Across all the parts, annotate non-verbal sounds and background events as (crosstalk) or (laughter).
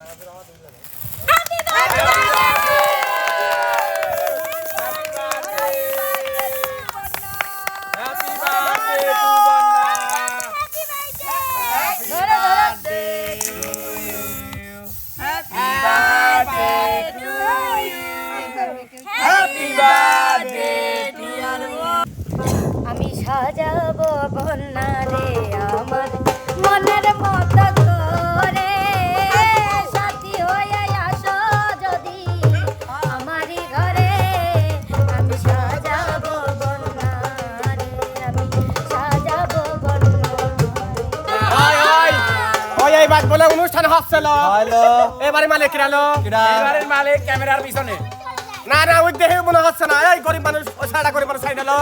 Ara veu. অনুষ্ঠান এবারে মালিক কিরালো এবারে মালিক ক্যামেরার পিছনে। না না ওই দেহে মনে হচ্ছে না। এই গরিব মানুষ সাইড হলো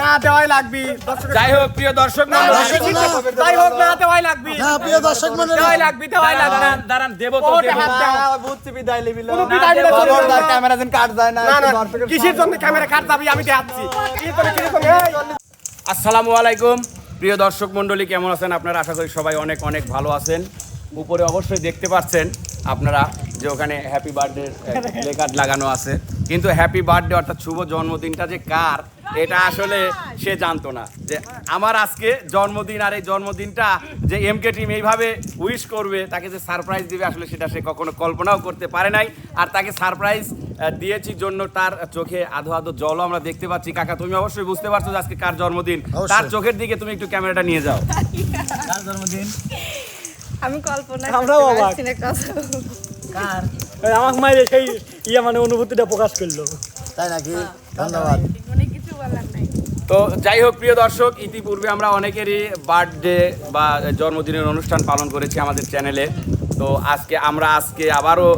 না দেওয়াই লাগবি। যাই হোক প্রিয় দর্শক যাই হোক না দেওয়াই লাগবি। প্রিয় দর্শক দেওয়াই লাগবি দেওয়াই লাগবে। দাঁড়ান তো বুঝছি বিদায়। ক্যামেরা যেন কাট যায় না কিসের জন্য ক্যামেরা কাট যাবি? আমি দেখাচ্ছি। আসসালামু আলাইকুম। প্রিয় দর্শক মণ্ডলী কেমন আছেন? আপনারা আশা করি সবাই অনেক অনেক ভালো আছেন। উপরে অবশ্যই দেখতে পাচ্ছেন আপনারা যে ওখানে হ্যাপি বার্থডে প্লেকার্ড লাগানো আছে। কিন্তু হ্যাপি বার্থডে অর্থাৎ শুভ জন্মদিনটা যে কার এটা আসলে সে জানতো না। যে আমার আজকে জন্মদিন আর এই জন্মদিনটা যে এম কে টিম এইভাবে উইশ করবে তাকে যে সারপ্রাইজ দিবে আসলে সেটা সে কখনো কল্পনাও করতে পারে নাই। আর তাকে সারপ্রাইজ দিয়েছি জন্য তার চোখে আধো আধো জলও আমরা দেখতে পাচ্ছি। কাকা তুমি অবশ্যই বুঝতে পারছ যে আজকে কার জন্মদিন? তার চোখের দিকে তুমি একটু ক্যামেরাটা নিয়ে যাও। (laughs) কার জন্মদিন? আমি কল্পনা করতে অবাক। আমাকে মাইরে সেই ইয়ে মানে অনুভূতিটা প্রকাশ করল। তাই নাকি? ধন্যবাদ। মানে কিছু বলার নাই। তো যাই হোক প্রিয় দর্শক ইতিপূর্বে আমরা অনেকেরই বার্থডে বা জন্মদিনের অনুষ্ঠান পালন করেছি আমাদের চ্যানেলে তো আজকে আমরা আজকে আবারও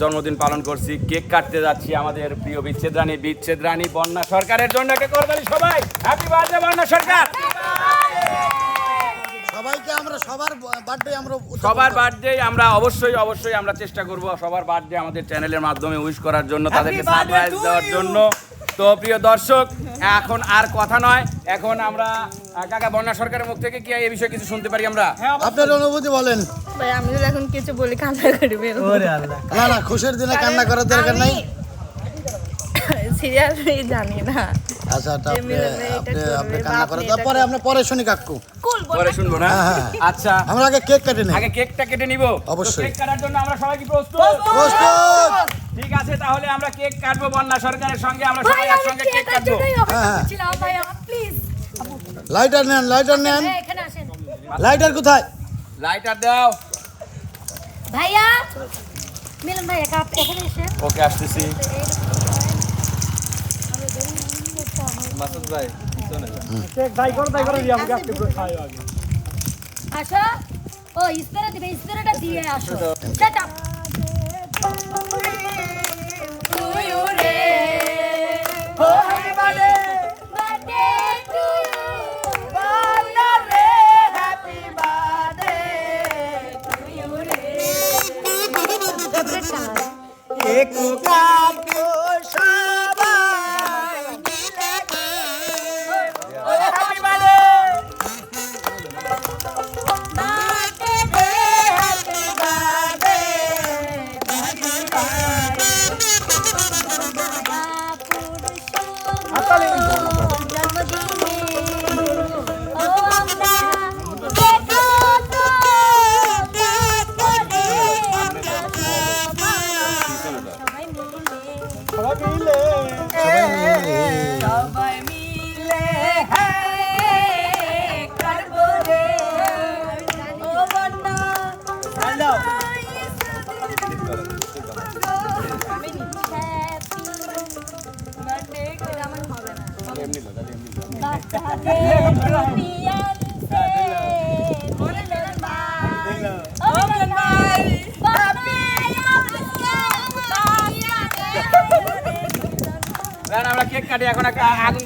জন্মদিন পালন করছি। কেক কাটতে যাচ্ছি আমাদের প্রিয় বিচ্ছেদ রানী বিচ্ছেদ রানী বন্যা সরকারের জন্য কে করবেন সবাই। হ্যাপি বার্থডে বন্যা সরকার! সবাইকে আমরা সবার বার্থডে আমরা সবার। বার্থডে আমরা অবশ্যই অবশ্যই আমরা চেষ্টা করব সবার বার্থডে আমাদের চ্যানেলের মাধ্যমে উইশ করার জন্য তাদেরকে সারপ্রাইজ দেওয়ার জন্য। তো প্রিয় দর্শক এখন আর কথা নয়। এখন আমরা কাকা বন্যা সরকারের মুখ থেকে কি এই বিষয়ে কিছু শুনতে পারি আমরা? আপনার অনুভূতি বলেন। ভাই আমি যদি এখন কিছু বলি কান্না করবে ওরে আল্লাহ। না না খুশির দিনে কান্না করার দরকার নাই। সিরিয়াসলি জানি না। আচ্ছা আপনি কান্না করেন। তারপরে আমরা পরে শুনি কাকু। পরে শুনব না? হ্যাঁ, হ্যাঁ। আচ্ছা। আমরা আগে কেক কেটে নিই। আগে কেকটা কেটে নিব। অবশ্যই। কেক কাটার জন্য আমরা সবাই কি প্রস্তুত? প্রস্তুত! ঠিক আছে তাহলে আমরা কেক কাটবো বন্যা সরকারের সঙ্গে। আমরা সবাই একসঙ্গে কেক কাটবো। হ্যাঁ। ভাইয়া লাইটার নেন লাইটার নেন। লাইটার কোথায়? লাইটার দাও। ভাইয়া মিলন ভাইয়া কাপ এখানে এসে। ওকে আসতেছি। মাসুদ ভাই, শোনো। তাই করো তাই করো দিয়ে আমাকে আজকে করে আগে। আসো। ও ইস্তারা দিবে ইস্তারাটা দিয়ে আসো। সেট আপ সবাই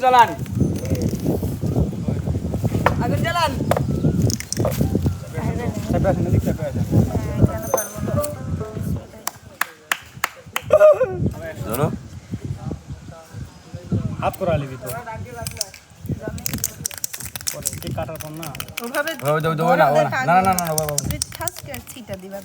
একটা আগুন জ্বালান আগুন জ্বালান হাত করা লিবি তো কাটার পর না ওভাবে ও, দেবো, দেবো না, ও না। না, না, না, না, না, বাবা। তুমি ঠাস করে ছিটা দিবা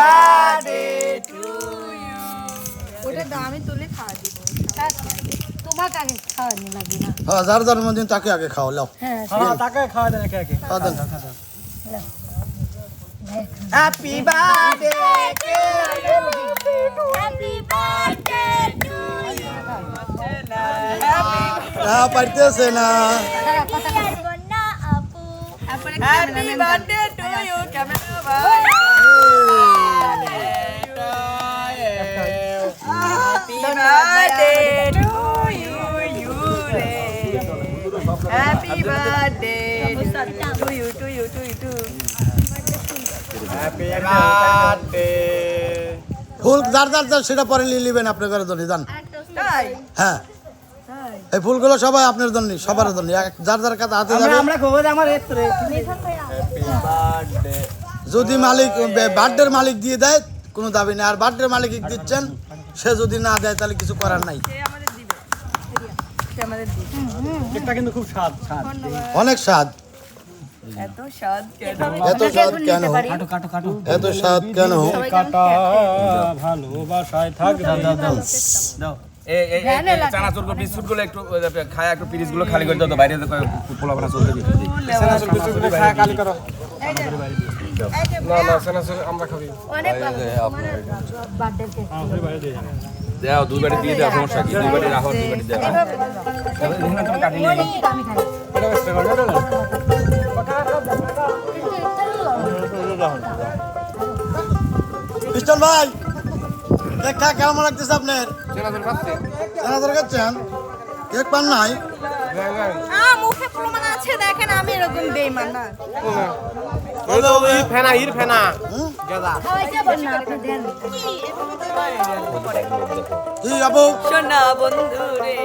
Happy birthday ওটা দাও আমি তুলে খাওয়া দিব। তোমাকে আগে খাওয়ানি লাগবে না। হ্যাঁ যার জন্মদিন তাকে আগে খাও লাও হ্যাঁ। হ্যাঁ তাকে খাওয়া দেন একে একে। খাওয়া দেন। হ্যাপি বার্থডে হ্যাঁ পাইতেছে না দাঁড়া, কথা বলো। তারপরে happy birthday to you camera happy birthday to you you রে happy birthday to you to you to you to happy ফুল যার যার যার সেটা পরে নিয়ে নেবেন আপনার ঘরে জন্য হ্যাঁ। এই ফুলগুলো সবাই আপনার জন্য সবার জন্য। এক- যার যার কাছে হাতে যাবে আমরা খবর আমার হ্যাপি বার্থডে যদি মালিক বার্থডের মালিক দিয়ে দেয় কোনো দাবি নেই। আর বার্থডের মালিক দিচ্ছেন সে যদি না দেয় তাহলে কিছু করার নাই। সে আমাদের দিবে। সে আমাদের দিবে। কেকটা কিন্তু খুব স্বাদ স্বাদ। অনেক স্বাদ। এত স্বাদ কেন? এত স্বাদ কেন? কাটো কাটো কাটো। এত স্বাদ কেন? কাটা ভালোবাসায় থাক। দাও খালি করে দাও বাইরে চলতে হ্যাঁ দাও দুই বাটি দিয়ে দাও সমস্যা কি? দুই বাটি রাখো দুই বাটি দাও। এখানে তুমি কাটি নিয়ে আমি খাই পিস্টন ভাই কেক খা কেমন লাগতেছে আপনার? চানাচুর খাচ্ছেন? কেক পান নাই? মুখে প্রমাণ আছে দেখেন আমি এরকম বেইমান না। ফেনা হির ফেনা কি আপু সোনা বন্ধু রে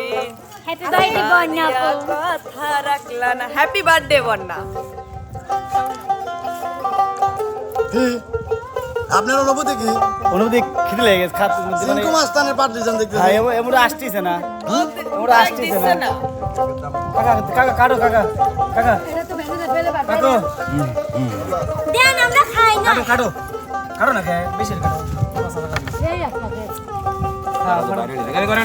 হ্যাপি বার্থডে বন্যা কথা রাখলা না হ্যাপি বার্থডে বন্যা আপনার অনুভূতি কি? অনুভূতি খিদে লেগে গেছে খাত সিঙ্কু মাস্তানের পার্টিশন দেখতেছি হ্যাঁ এমন আসতেছে না। ওরা আসতেছে না। না। কাকা কাকা কাটো কাকা। কাকা। কাটো। দেন আমরা খাই না। কাটো কাটো। কাটো না খায় বেশি কাটো। এই আপনাকে হ্যাঁ করে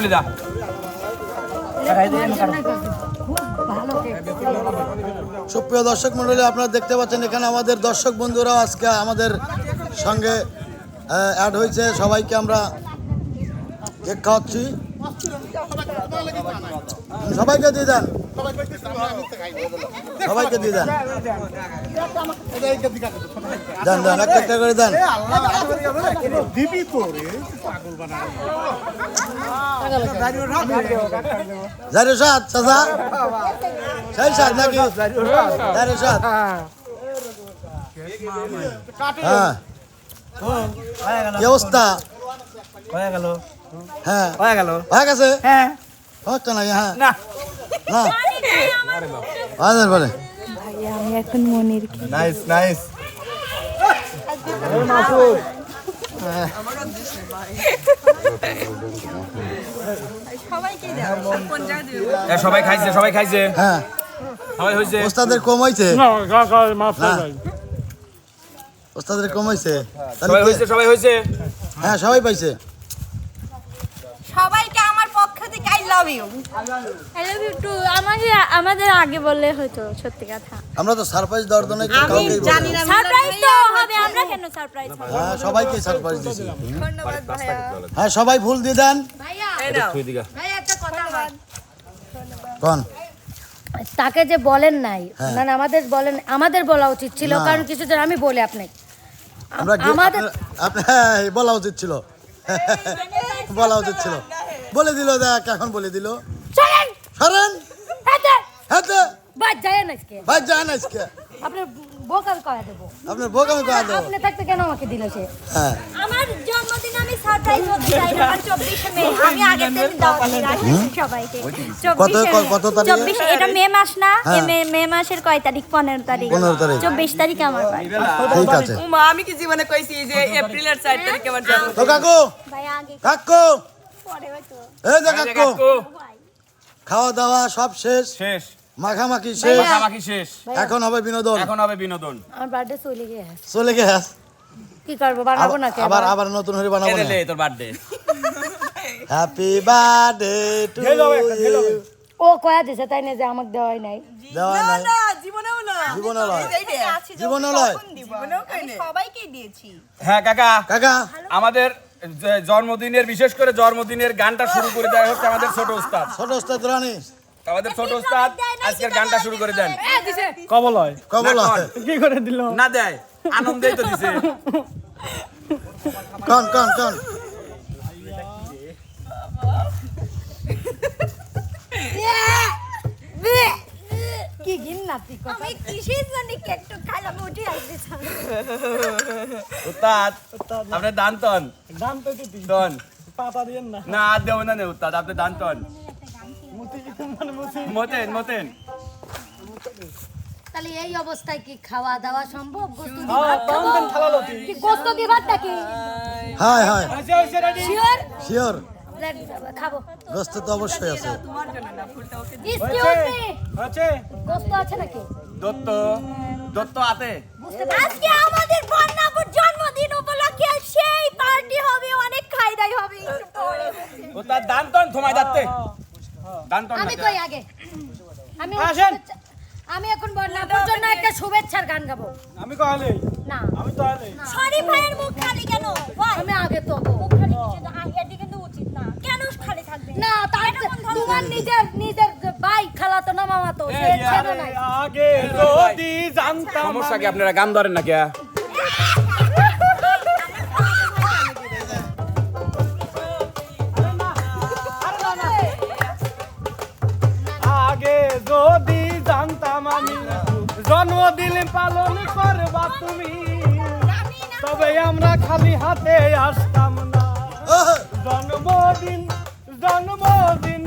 সুপ্রিয় দর্শক মন্ডলী আপনারা দেখতে পাচ্ছেন এখানে আমাদের দর্শক বন্ধুরাও আজকে আমাদের সঙ্গে অ্যাড হয়েছে। সবাইকে আমরা কেক খাওয়াচ্ছি। সবাইকে দিয়ে দেন। সবাইকে দিয়ে দেন। দেন দেন একটা একটা করে দেন। জারিও সাত চাচা। সেই সাত নাকি? জারিও সাত হ্যাঁ। কি অবস্থা? হয়ে। গেল হ্যাঁ হয়ে গেল। হয়ে গেছে? হ্যাঁ। হচ্ছে না হ্যাঁ। না। না। হাজার বলে আমি এখন মনির নাইস নাইস সবাইকে দাও কোন জায়গায় দিবে এ, সবাই খাইছে সবাই খাইছে। হ্যাঁ। সবাই হয়েছে ওস্তাদের কম না মাফ না। ওস্তাদের কম সবাই কে- হয়েছে সবাই হয়েছে হ্যাঁ সবাই পাইছে। সবাইকে আমার পক্ষ থেকে I love you I love you too আমাদের আমাদের আগে বললে হয়তো সত্যি কথা। আমরা তো সারপ্রাইজ দেওয়ার জন্য আমি জানি না সারপ্রাইজ তো হবে আমরা কেন সারপ্রাইজ হ্যাঁ সবাইকে সারপ্রাইজ দিয়েছি ধন্যবাদ ভাইয়া। হ্যাঁ সবাই ফুল দিয়ে দেন। এই নাও। তুই দিগা ভাই একটা কথা বল। কোন? তাকে যে বলেন নাই হ্যাঁ। না না, আমাদের বলেন আমাদের বলা উচিত ছিল। কারণ কিছুদিন আমি বলি আপনাকে। আমরা হ্যাঁ বলা উচিত ছিল। বলা উচিত ছিল। বলে দিল দেখ এখন বলে দিল। সরেন! হাতে হাতে বাদ যায় না আজকে। ভাই যায় না আজকে। আপনার বোকাল কয়া দেবো। আপনার বোক আমি কয়া দেবো। আপনি থাকতে কেন আমাকে দিল সে? হ্যাঁ। আমার জন্মদিন আমি সারপ্রাইজ হতে চাই না আমার চব্বিশে মে। আমি আগের দিন দাওয়াত সবাইকে। কত কত তারিখে? চব্বিশ এটা মে মাস না হ্যাঁ। মে মে মাসের কয় তারিখ? পনেরো তারিখ। 15 তারিখ। চব্বিশ তারিখে আমার ঠিক আছে। উমা আমি কি জীবনে কইছি যে এপ্রিলের চার তারিখে আমার জন্ম তো কাকু ভাই আগে কাকু! এই যে কাকু খাওয়া দাওয়া সব শেষ? শেষ। মাখামাখি শেষ? মাখামাখি শেষ। এখন হবে বিনোদন? এখন হবে বিনোদন। আমার বার্থডে চলে গিয়ে চলে গেছে কি করব বানাবো না আবার আবার? নতুন হয়ে বানাবো লে তোর বার্থডে হ্যাপি বার্থডে টু খেলো। ও কয়া দিছে তাই না যে আমাকে দেওয়াই নাই। দেওয়া না নাই? না জীবনেও না। জীবনেও সবাইকে দিয়েছি। হ্যাঁ কাকা। কাকা? আমাদের জন্মদিনের বিশেষ করে জন্মদিনের গানটা শুরু করে দেয় হচ্ছে আমাদের ছোট উস্তাদ। ছোট উস্তাদ রানী। আমাদের ছোট উস্তাদ আজকের গানটা শুরু করে দেন। কবল হয়। কবল হয়। কি করে দিল? না দেয় আনন্দেই তো দিছে। কন কন কন। কি তুই কথা। আমি কিসের জন্য কেকটা খাইলাম উঠে আসতে উস্তাদ আপনি দান তন। দাম তো দিতি। তন। পাতা দিয়েন না। না আর দেবো না নে উস্তাদ আপনি দান তন। মানে মতেন মতেন। তাহলে এই অবস্থায় কি খাওয়া দাওয়া সম্ভব? গোস্ত দিয়ে হ্যাঁ কি গোস্ত দিয়ে ভাত নাকি হাই হাই আচ্ছা আচ্ছা রেডি। শিওর শিওর খাব। গোস্ত তো অবশ্যই আছে। এক্সকিউজ মি আছে গোস্ত আছে নাকি? দত্ত দত্ত আতে আজকে আমাদের বন্যাপুর জন্মদিন উপলক্ষে সেই পার্টি হবে অনেক খাইদাই হবে। একটু পরে। দান তন থমাই যাচ্ছে। দান তন আমি কই আগে? আমি আসেন। আমি এখন বন্যাপুর জন্য একটা শুভেচ্ছার গান গাবো। আমি কহালে। না। আমি তো আলে শরীফ ভাইয়ের মুখ খালি কেন? আমি আগে তো। মুখ খালি কিছু না, এটি কিন্তু উচিত না। কেন খালি থাকবে? না তার তোমার নিজের নিজের ভাই খালাতো না মামা তো সে ছেড়ে নাই। আগে যদি জানতাম সমস্যা কি আপনারা গান ধরেন না কে জন্মদিন পালন করবা তুমি। তবে আমরা খালি হাতে আসতাম না। জন্মদিন জন্মদিন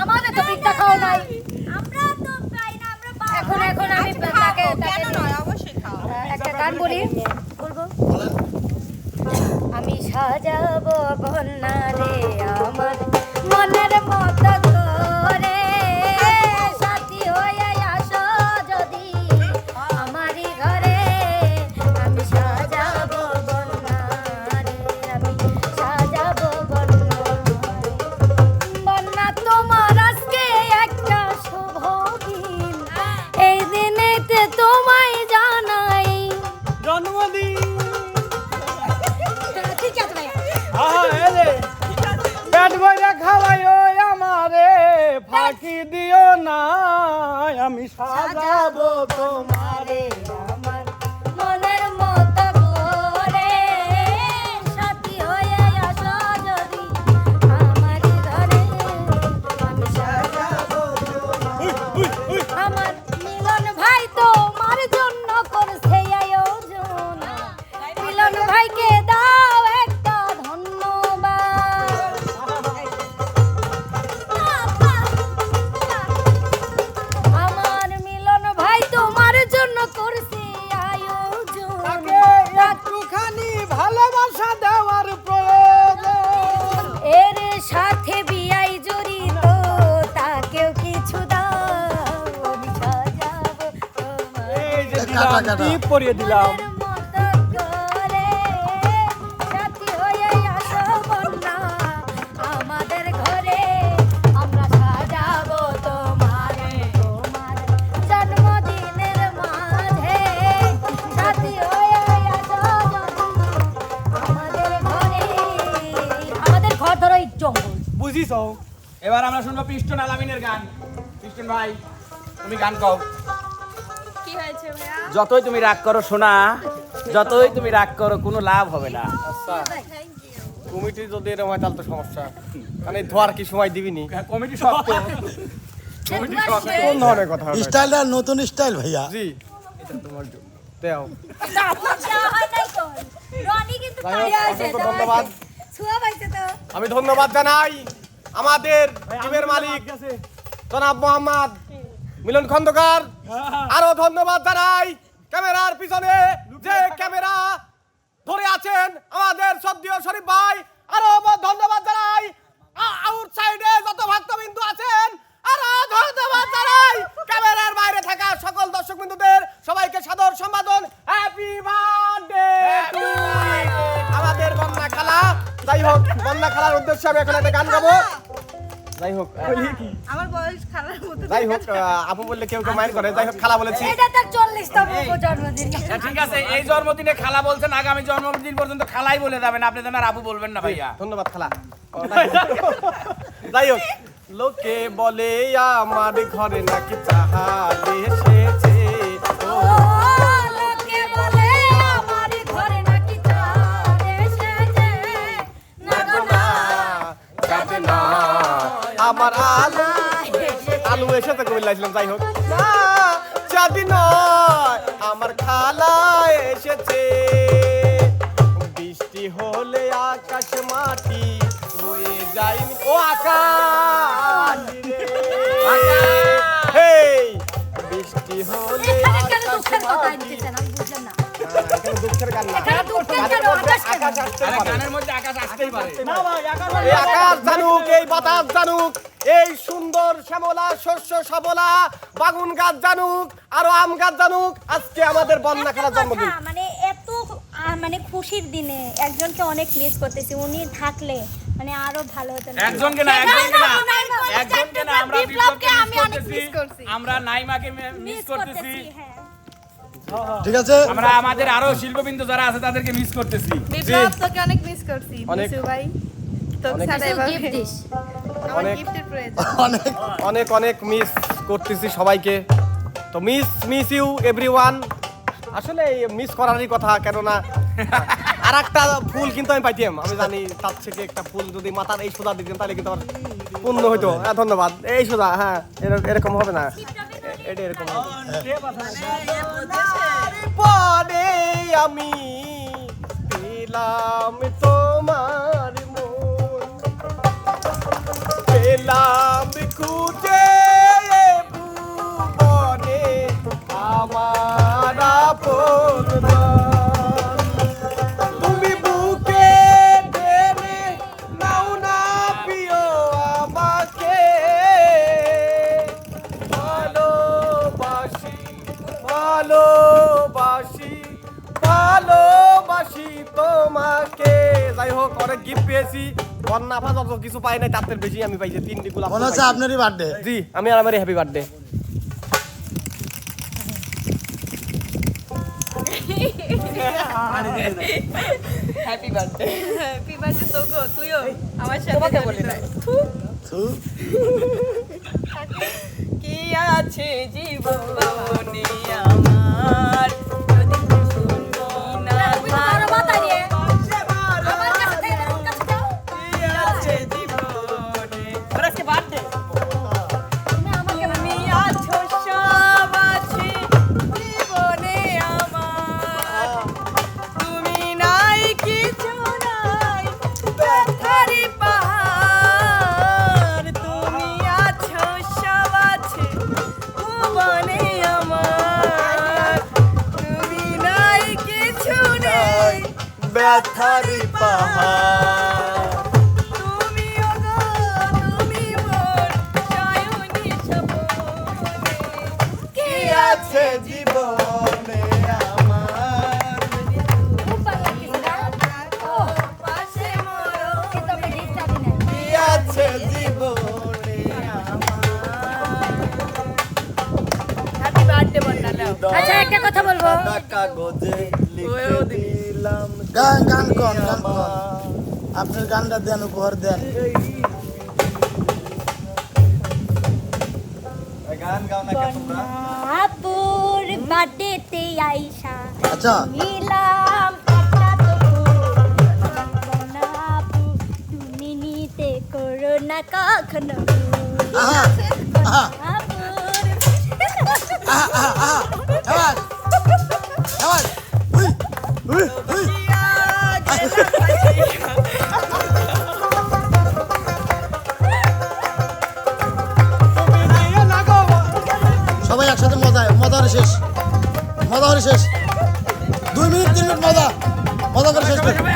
আমাদের তো পিঠা খাও নাই। আমরা তো পাই না আমরা এখন এখন আমি তাকে তাকে অবশ্যই খাও। একটা গান বলি। বলব? আমি সাজাবো বন্যা রে আমার মনের মতো করে। ফাঁকি দিও না আমি সাজাবো তোমারে ঘর ধরো এই জঙ্গল। বুঝিস এবার আমরা শুনব পিস্টন আলামিনের গান। পিস্টন ভাই তুমি গান গাও। কি হয়েছে ভাইয়া যতই তুমি রাগ করো শোনা যতই তুমি রাগ করো কোনো লাভ হবে না। আচ্ছা কমিটি যদি এরকম হয় তাহলে তো সমস্যা। মানে ধোয়ার কি সময় দিবিনি? কমিটি শক্ত কোন ধরনের কথা স্টাইলটা নতুন স্টাইল ভাইয়া। জি। এটা তোমার জন্য। দেও। হয় ধন্যবাদ। আমি ধন্যবাদ জানাই আমাদের টিমের মালিক জনাব মোহাম্মদ মিলন খন্দকার। আরও ধন্যবাদ জানাই। ক্যামেরার পিছনে যে ক্যামেরা ধরে আছেন আমাদের সদ্যীয় শরীফ ভাই আরও ধন্যবাদ জানাই। আউট সাইডে যত ভক্তবিন্দু আছেন আরও ধন্যবাদ জানাই। ক্যামেরার বাইরে থাকা সকল দর্শক বিন্দুদের সবাইকে সাদর সম্বোধন। হ্যাপি বার্থডে আমাদের বন্যা খালা যাই হোক বন্যা খালার উদ্দেশ্যে আমি এখন একটা গান গাবো। যাই হোক আমার বয়স খালার মতো। যাই হোক আপু বললে কেউ কেউ মাইন্ড করে যাই হোক খালা বলেছি। এটা তার চল্লিশতম জন্মদিন। হ্যাঁ, ঠিক আছে এই জন্মদিনে খালা বলছেন আগামী জন্মদিন পর্যন্ত খালাই বলে যাবেন আপনি যেন আর আবু বলবেন না ভাইয়া। ধন্যবাদ খালা। যাই হোক। (laughs) লোকে বলে আমার ঘরে নাকি চাহা এসেছে। আমার আলু আলু এসে এসেছে কবিলাইছিলাম যাই হোক। চাঁদ নয় আমার খালা এসেছে। বৃষ্টি হলে আকাশ মাটি হয়ে যায় ও আকাশ! বৃষ্টি হলে আকাশ মাটি। এখানে দুঃখের গান না। আকাশ আসতে পারে। এই আকাশ জানুক এই বাতাস জানুক এই সুন্দর শ্যামলা শস্য সবলা বাগুন গাছ জানুক আরও আম গাছ জানুক আজকে আমাদের বন্যা খেলার জন্মদিন। মানে এত আহ, মানে খুশির দিনে একজনকে অনেক মিস করতেছি উনি থাকলে মানে আরও ভালো হতো একজনকে না একজনকে না একজনকে না আমরা বিপ্লবকে বিপ্লবকে আমি অনেক মিস করছি। আমরা নাইমাকে মিস করতেছি হ্যাঁ। ঠিক আছে? আমরা আমাদের আরও শিল্পবিন্দু যারা আছে তাদেরকে মিস করতেছি। বিপ্লব তোকে অনেক মিস করছি বিশু ভাই? তোকে অনেক- ছাড়া (laughs) অনেক- অনেক অনেক অনেক মিস করতেছি সবাইকে। তো মিস মিস ইউ এভরিওয়ান আসলে মিস করারই কথা কেননা (laughs) আর একটা ফুল কিন্তু আমি পাইতাম। আমি জানি তার থেকে একটা ফুল যদি মাথার এই সোজা দিতেন তাহলে কিন্তু আমার পূর্ণ হইতো। হ্যাঁ ধন্যবাদ। এই সোজা হ্যাঁ এরকম হবে না। এটা এরকম পরে আমি পেলাম তোমার মন। পেলাম খুঁজে আমার আপন অনেক গিফট পেয়েছি। বন্যা ফাজ অত কিছু পাই নাই তার বেশি আমি পাইছি তিনটি গোলাপ মনে হচ্ছে আপনারই বার্থডে জি আমি আর আমার happy birthday happy birthday happy birthday তোকে তুইও আমার সাথে বলি না। কি আছে জীবনে আমার? যদি শুনি না ব্যথারি পাহাড়। আছে জীবনে আমার? কি আছে জীবনে আমার? আচ্ছা একটা কথা বলব। কাগজে লিখে দিলাম গান গান কন গান কন। আপনার গানটা দেন উপহার দেন। আপুর বার্থডেতে আইসা আচ্ছা। নিলাম একটা আপু তুমি নিতে করো না কখনো। আহা আহা। আপুর আহা আহা সবাই একসাথে মজা মজা হলে শেষ। মজা হলে শেষ। দুই মিনিট, তিন মিনিট মজা। মজা করে শেষ। করি।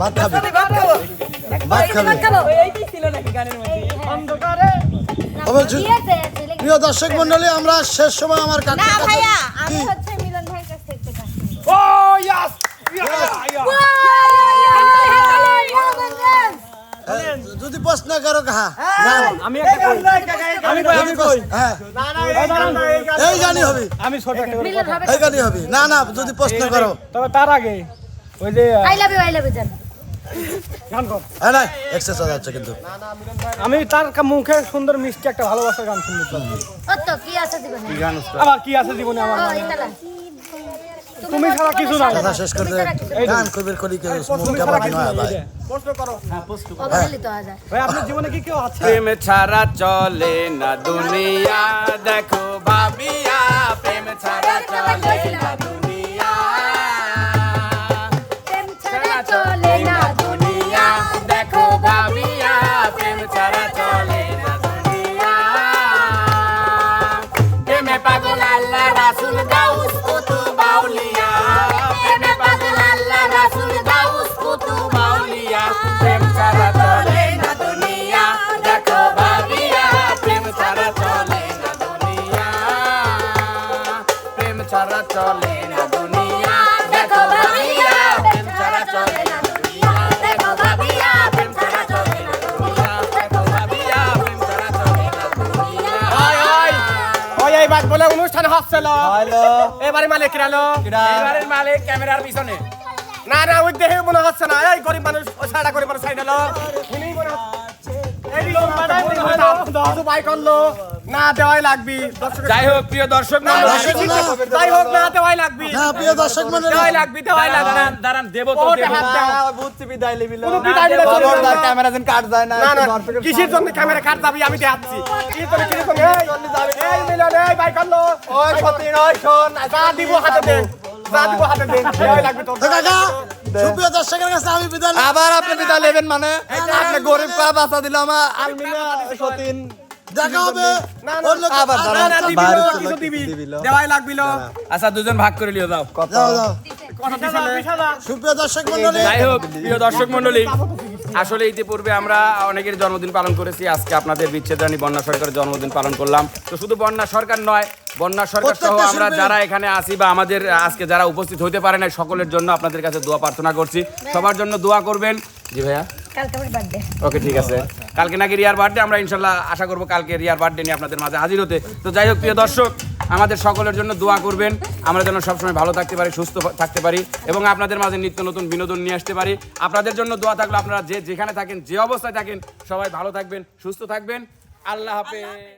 ভাত খাবে। ভাত খাবে প্রিয় দর্শক মন্ডলী আমরা শেষ সময় আমার কাছে যদি প্রশ্ন করো হ্যাঁ। কাহা হ্যাঁ। হবে। না না যদি প্রশ্ন করো। তবে তার আগে ওই যে I love you I love you হ্যাঁ না এক্সেস কিন্তু। আমি তার মুখে সুন্দর মিষ্টি একটা ভালোবাসার গান শুনতে চাই। ও কি আছে জীবনে? আবার কি আছে জীবনে আমার না। তুমি ছাড়া কিছু নাই। কথা শেষ করতে গান কবির করি মুখ ছাড়া কিছু নয় ভাই। প্রশ্ন করো। আপনার জীবনে কি কেউ আছে? প্রেম ছাড়া চলে না দুনিয়া। দেখো ভাবিয়া প্রেম ছাড়া চলে না দুনিয়া। অনুষ্ঠান হচ্ছিল এবারে মালিক কিরালো এবারে মালিক ক্যামেরার পিছনে। না না ওই দেহে মনে হচ্ছে না। এই গরিব মানুষ ও সাইডা করে পরে সাইড হলো এই বাড়াই মনে হয় না। শুধু বাই করল না দেওয়াই লাগবি। যাই হোক প্রিয় দর্শক যাই হোক না দেওয়াই লাগবি। প্রিয় দর্শক দেওয়াই লাগবি দেওয়াই লাগবি। দাঁড়ান তো বুঝছি বিদায় না। ক্যামেরা যেন কাট যায় না কিসের জন্য ক্যামেরা কাট যাবি আমি দেখাচ্ছি। কি করে কি রকম এই এই মিলন এই বাই করল ওই সতীন ওই শোন যা দিব হাতে দে যা দিব হাতে দে দেওয়াই লাগবে তো কাকা সুপ্রিয় দর্শকের কাছে আমি বিদায় আবার আপনি বিদায় নেবেন মানে? আপনি গরিব করা বাঁচা দিল আমার। আলমিনা সতীন। দেখা হবে। না, না, আবার আর- না না দিবি কিছু দিবি। দেওয়াই লাগবিল আচ্ছা দুজন ভাগ করে লিও দাও সুপ্রিয় দর্শক মন্ডলী যাই হোক প্রিয় দর্শক মন্ডলী আসলে ইতিপূর্বে আমরা অনেকের জন্মদিন পালন করেছি। আজকে আপনাদের বিচ্ছেদ রানী বন্যা সরকারের জন্মদিন পালন করলাম। তো শুধু বন্যা সরকার নয় বন্যা সরকার সহ আমরা যারা এখানে আসি বা আমাদের আজকে যারা উপস্থিত হতে পারে না সকলের জন্য আপনাদের কাছে দোয়া প্রার্থনা করছি। সবার জন্য দোয়া করবেন। জি ভাইয়া। ওকে ঠিক আছে। কালকে নাকি রিয়ার বার্থডে আমরা ইনশাল্লাহ আশা করব কালকে রিয়ার বার্থডে নিয়ে আপনাদের মাঝে হাজির হতে। তো যাই হোক, প্রিয় দর্শক, আমাদের সকলের জন্য দোয়া করবেন। আমরা যেন সবসময় ভালো থাকতে পারি, সুস্থ থাকতে পারি এবং আপনাদের মাঝে নিত্য নতুন বিনোদন নিয়ে আসতে পারি। আপনাদের জন্য দোয়া থাকলে আপনারা যে যেখানে থাকেন, যে অবস্থায় থাকেন, সবাই ভালো থাকবেন, সুস্থ থাকবেন। আল্লাহ হাফেজ।